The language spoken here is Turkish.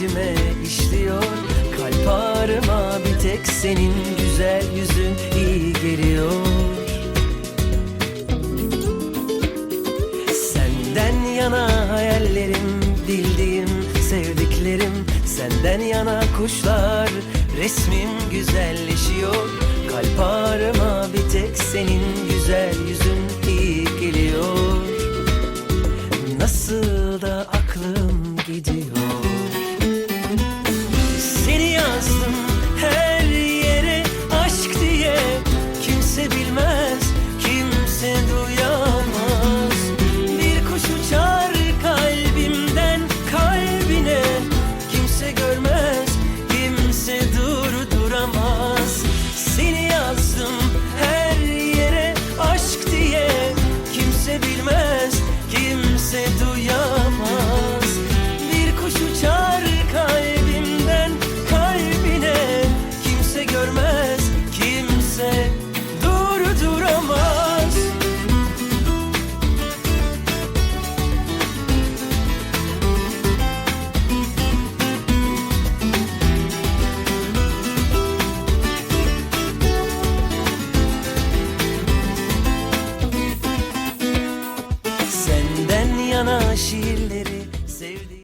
içime işliyor. Kalp ağrıma bir tek senin güzel yüzün iyi geliyor. Senden yana hayallerim, bildiğim, sevdiklerim. Senden yana kuşlar, resmim güzelleşiyor. Kalp ağrıma bir tek senin güzel yüzün iyi geliyor. Nasıl você